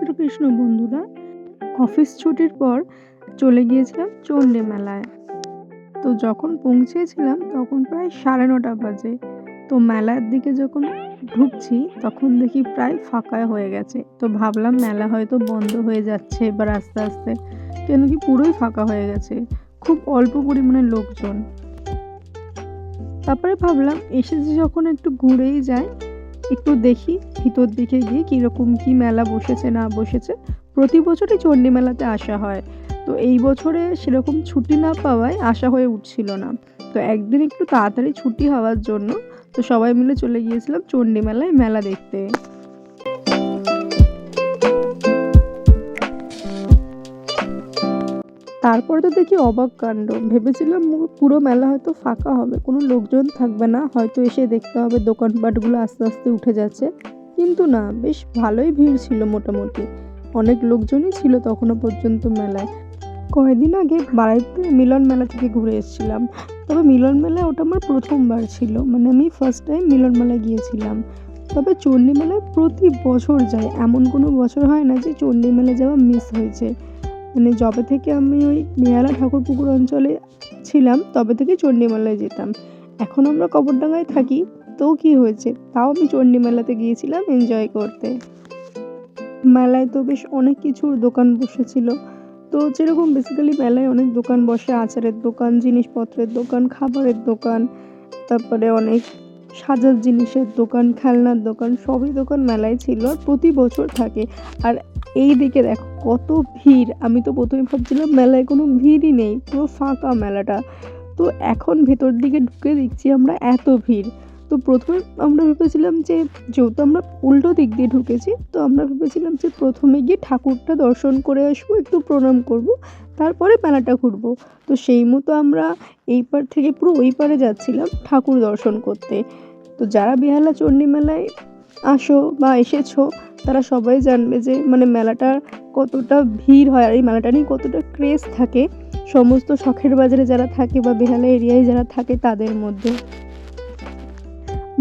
শ্রীকৃষ্ণ বন্ধুরা, অফিস ছুটির পর চলে গিয়েছিলাম চণ্ডী মেলায়। তো যখন পৌঁছেছিলাম তখন প্রায় সাড়ে নটা বাজে। তো মেলার দিকে যখন ঢুকছি তখন দেখি প্রায় ফাঁকা হয়ে গেছে। তো ভাবলাম মেলা হয়তো বন্ধ হয়ে যাচ্ছে এবার আস্তে আস্তে, কেন কি পুরোই ফাঁকা হয়ে গেছে। খুব অল্প পরিমাণে লোকজন। তারপরে ভাবলাম এসেছি যখন একটু ঘুরেই যাই। একটু দেখি, ভিতর দিকে গিয়ে কীরকম কী মেলা বসেছে, না বসেছে। প্রতি বছরই চণ্ডী মেলাতে আসা হয়। তো এই বছরে সেরকম ছুটি না পাওয়ায় আসা হয়ে উঠছিল না। তো একদিন একটু তাড়াতাড়ি ছুটি হওয়ার জন্য তো সবাই মিলে চলে গিয়েছিলাম চণ্ডী মেলায় মেলা দেখতে। তারপরে তো দেখি অবাক কাণ্ড। ভেবেছিলাম পুরো মেলা হয়তো ফাঁকা হবে, কোনো লোকজন থাকবে না, হয়তো এসে দেখতে হবে দোকানপাটগুলো আস্তে আস্তে উঠে যাচ্ছে। কিন্তু না, বেশ ভালোই ভিড় ছিল মোটামুটি। অনেক লোকজনই ছিল তখনও পর্যন্ত মেলায়। কয়েকদিন আগে বারাইপুরে মিলন মেলা থেকে ঘুরে এসেছিলাম। তবে মিলন মেলায় ওটা আমার প্রথমবার ছিল মানে আমি ফার্স্ট টাইম মিলন মেলায় গিয়েছিলাম। তবে চণ্ডী মেলায় প্রতি বছর যায় এমন কোনো বছর হয় না যে চণ্ডী মেলায় যাওয়া মিস হয়েছে। মানে যবে থেকে আমি ওই বেহালা ঠাকুরপুকুর অঞ্চলে ছিলাম, তবে থেকে চণ্ডীমেলায় যেতাম। এখন আমরা কবরডাঙ্গায় থাকি, তো কি হয়েছে? তাও আমি চণ্ডী মেলাতে গিয়েছিলাম এনজয় করতে। মেলায় তো বেশ অনেক কিছুর দোকান বসেছিল। তো যেরকম বেসিক্যালি মেলায় অনেক দোকান বসে, আচারের দোকান, জিনিসপত্রের দোকান, খাবারের দোকান, তারপরে অনেক সাজার জিনিসের দোকান, খেলনার দোকান, সবই দোকান মেলায় ছিল আর প্রতি বছর থাকে। আর এই দিকে দেখো, কত ভিড়। আমি তো প্রথমে ভাবছিলাম মেলায় কোনো ভিড়ই নেই, পুরো ফাঁকা মেলাটা। তো এখন ভেতর দিকে ঢুকে দেখছি আমরা এত ভিড়। তো প্রথমে আমরা ভেবেছিলাম যে, যেহেতু আমরা উল্টো দিক দিয়ে ঢুকেছি, তো আমরা ভেবেছিলাম যে প্রথমে গিয়ে ঠাকুরটা দর্শন করে আসব, একটু প্রণাম করব, তারপরে মেলাটা ঘুরবো। তো সেই মতো আমরা এই পার থেকে পুরো ওই পারে যাচ্ছিলাম ঠাকুর দর্শন করতে। তো যারা বেহালা চণ্ডী মেলায় আসো বা এসেছ তারা সবাই জানবে যে মানে মেলাটা কতটা ভিড় হয় আর এই মেলাটা নিয়ে কতটা ক্রেজ থাকে। সমস্ত শখের বাজারে যারা থাকে বা বেহালা এরিয়ায় যারা থাকে তাদের মধ্যে।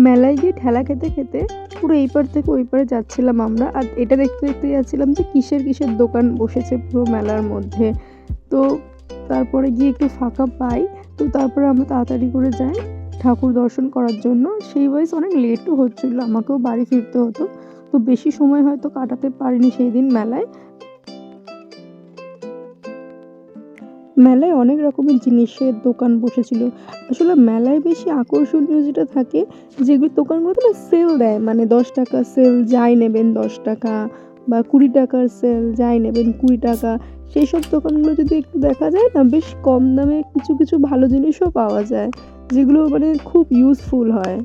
মেলায় গিয়ে ঠেলা খেতে খেতে পুরো এই পার থেকে ওই পারে যাচ্ছিলাম আমরা। আর এটা দেখতে দেখতে যাচ্ছিলাম যে কিসের কিসের দোকান বসেছে পুরো মেলার মধ্যে। তো তারপরে গিয়ে একটু ফাঁকা পাই, তো তারপরে আমরা তাড়াতাড়ি করে যাই ঠাকুর দর্শন করার জন্য। সেই ওয়াইজ অনেক লেটও হচ্ছিল, আমাকেও বাড়ি ফিরতে হতো। তো বেশি সময় হয়তো কাটাতে পারিনি সেই দিন মেলায়। মেলায় অনেক রকমের জিনিসের দোকান বসেছিল। আসলে মেলায় বেশি আকর্ষণীয় যেটা থাকে যেগুলো দোকানগুলোতে না সেল দেয়। মানে দশ টাকা সেল যাই নেবেন দশ টাকা বা কুড়ি টাকার সেল যাই নেবেন কুড়ি টাকা। সেই সব দোকানগুলো যদি একটু দেখা যায় না, বেশ কম দামে কিছু কিছু ভালো জিনিসও পাওয়া যায়, যেগুলো মানে খুব ইউজফুল হয়।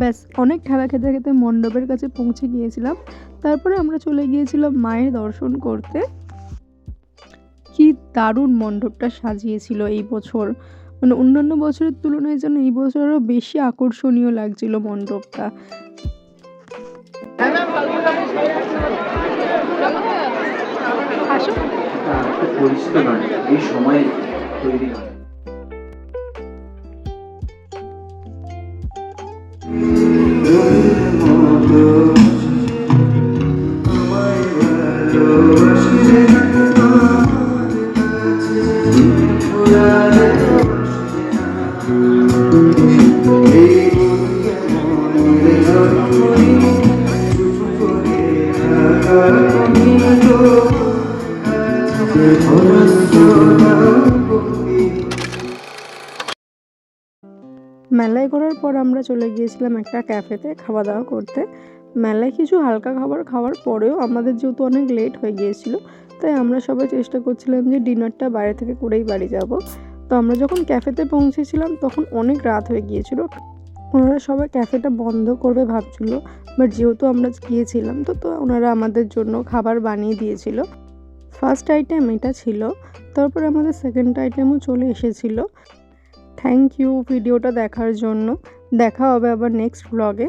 ব্যাস, অনেক ঠেলা খেতে খেতে মণ্ডপের কাছে পৌঁছে গিয়েছিলাম। তারপরে আমরা চলে গিয়েছিলাম মায়ের দর্শন করতে। কি দারুণ মণ্ডপটা সাজিয়েছিল এই বছর। মানে অন্যান্য বছরের তুলনায় যেন এই বছর আরও বেশি আকর্ষণীয় লাগছিল মণ্ডপটা। আসো নয়, এই সময়ে তৈরি মেলায় ঘোরার পর আমরা চলে গিয়েছিলাম একটা ক্যাফেতে খাওয়া দাওয়া করতে। মেলায় কিছু হালকা খাবার খাওয়ার পরেও আমাদের যেহেতু অনেক লেট হয়ে গিয়েছিল, তাই আমরা সবাই চেষ্টা করছিলাম যে ডিনারটা বাইরে থেকে করেই বাড়ি যাব। তো আমরা যখন ক্যাফেতে পৌঁছেছিলাম, তখন অনেক রাত হয়ে গিয়েছিল। ওনারা সবাই ক্যাফেটা বন্ধ করবে ভাবছিল, বাট যেহেতু আমরা গিয়েছিলাম, তো তো ওনারা আমাদের জন্য খাবার বানিয়ে দিয়েছিল। ফার্স্ট আইটেম এটা ছিল, তারপর আমাদের সেকেন্ড আইটেমও চলে এসেছিল। থ্যাংক ইউ ভিডিওটা দেখার জন্য। দেখা হবে আবার নেক্সট ব্লগে